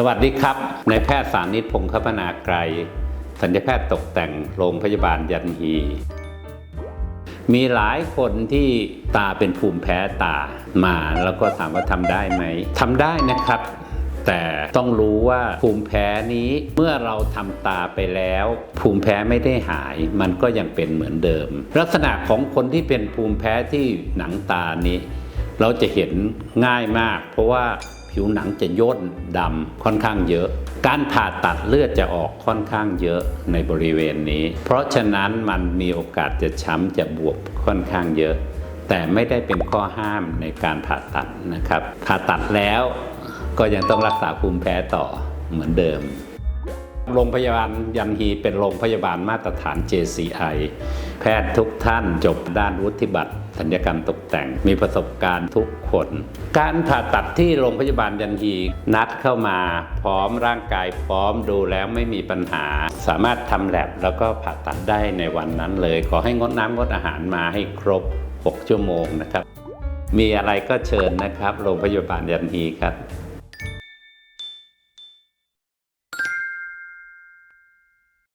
สวัสดีครับนายแพทย์สานิตพงศ์คพนาไกรสัญญาแพทย์ตกแต่งโรงพยาบาลยันฮี มีหลายคนที่ตาเป็นภูมิแพ้ตามาแล้วก็ถามว่าทำได้ไหมทำได้นะครับแต่ต้องรู้ว่าภูมิแพ้นี้เมื่อเราทำตาไปแล้ว ภูมิแพ้ไม่ได้หายมันก็ยังเป็นเหมือนเดิม ลักษณะของคนที่เป็นภูมิแพ้ที่หนังตานี้ เราจะเห็นง่ายมาก เพราะว่า ผิวหนังจะย่นดำค่อนข้างเยอะ การผ่าตัดเลือดจะออกค่อนข้างเยอะในบริเวณนี้ เพราะฉะนั้นมันมีโอกาสจะช้ำจะบวมค่อนข้างเยอะ แต่ไม่ได้เป็นข้อห้ามในการผ่าตัดนะครับ ผ่าตัดแล้วก็ยังต้องรักษาภูมิแพ้ต่อเหมือนเดิม โรงพยาบาลยันฮีเป็นโรงพยาบาลมาตรฐาน JCI แพทย์ทุกท่านจบด้านวุฒิบัตรสัญญกรรมตกแต่งมีประสบการณ์ทุกคน การผ่าตัดที่โรงพยาบาลยันฮีนัดเข้ามา พร้อมร่างกายพร้อมดูแล้วไม่มีปัญหา สามารถทำแลบแล้วก็ผ่าตัดได้ในวันนั้นเลย ขอให้งดน้ำงดอาหารมาให้ครบ 6 ชั่วโมงนะครับ มีอะไรก็เชิญนะครับ โรงพยาบาลยันฮีครับ